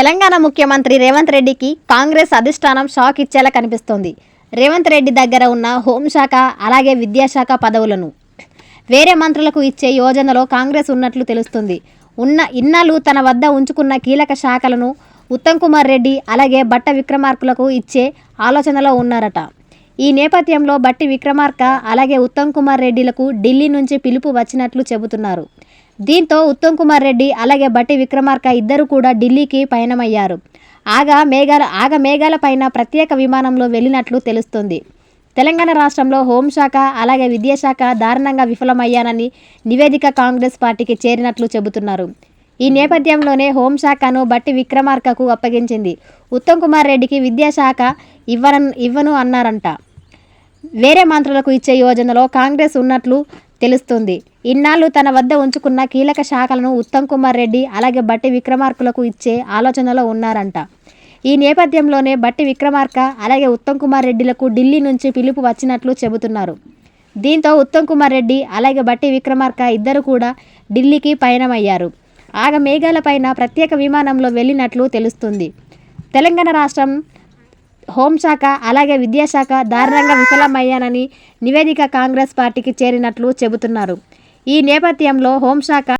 తెలంగాణ ముఖ్యమంత్రి రేవంత్ రెడ్డికి కాంగ్రెస్ అధిష్టానం షాక్ ఇచ్చేలా కనిపిస్తోంది. రేవంత్ రెడ్డి దగ్గర ఉన్న హోంశాఖ అలాగే విద్యాశాఖ పదవులను వేరే మంత్రులకు ఇచ్చే యోజనలో కాంగ్రెస్ ఉన్నట్లు తెలుస్తుంది. ఉన్న ఇన్నాళ్ళు తన వద్ద ఉంచుకున్న కీలక శాఖలను ఉత్తమ్ కుమార్ రెడ్డి అలాగే బట్ట విక్రమార్కులకు ఇచ్చే ఆలోచనలో ఉన్నారట. ఈ నేపథ్యంలో బట్టి విక్రమార్క అలాగే ఉత్తమ్ కుమార్ రెడ్డిలకు ఢిల్లీ నుంచి పిలుపు వచ్చినట్లు చెబుతున్నారు. దీంతో ఉత్తమ్ కుమార్ రెడ్డి అలాగే బట్టి విక్రమార్క ఇద్దరు కూడా ఢిల్లీకి పయనమయ్యారు. ఆగా మేఘాల ఆగ మేఘాల పైన ప్రత్యేక విమానంలో వెళ్ళినట్లు తెలుస్తుంది. తెలంగాణ రాష్ట్రంలో హోంశాఖ అలాగే విద్యాశాఖ దారుణంగా విఫలమయ్యానని నివేదిక కాంగ్రెస్ పార్టీకి చేరినట్లు చెబుతున్నారు. ఈ నేపథ్యంలోనే హోంశాఖను బట్టి విక్రమార్కకు అప్పగించింది. ఉత్తమ్ కుమార్ రెడ్డికి విద్యాశాఖ ఇవ్వను ఇవ్వను అన్నారంట. వేరే మంత్రులకు ఇచ్చే యోజనలో కాంగ్రెస్ ఉన్నట్లు తెలుస్తుంది. ఇన్నాళ్ళు తన వద్ద ఉంచుకున్న కీలక శాఖలను ఉత్తమ్ కుమార్ రెడ్డి అలాగే బట్టి విక్రమార్కులకు ఇచ్చే ఆలోచనలో ఉన్నారంట. ఈ నేపథ్యంలోనే బట్టి విక్రమార్క అలాగే ఉత్తమ్ కుమార్ రెడ్డిలకు ఢిల్లీ నుంచి పిలుపు వచ్చినట్లు చెబుతున్నారు. దీంతో ఉత్తమ్ కుమార్ రెడ్డి అలాగే బట్టి విక్రమార్క ఇద్దరు కూడా ఢిల్లీకి పయనమయ్యారు. ఆగ మేఘాలపైన ప్రత్యేక విమానంలో వెళ్ళినట్లు తెలుస్తుంది. తెలంగాణ రాష్ట్రం హోంశాఖ అలాగే విద్యాశాఖ దారుణంగా విఫలమయ్యానని నివేదిక కాంగ్రెస్ పార్టీకి చేరినట్లు చెబుతున్నారు. ఈ నేపథ్యంలో హోంశాఖ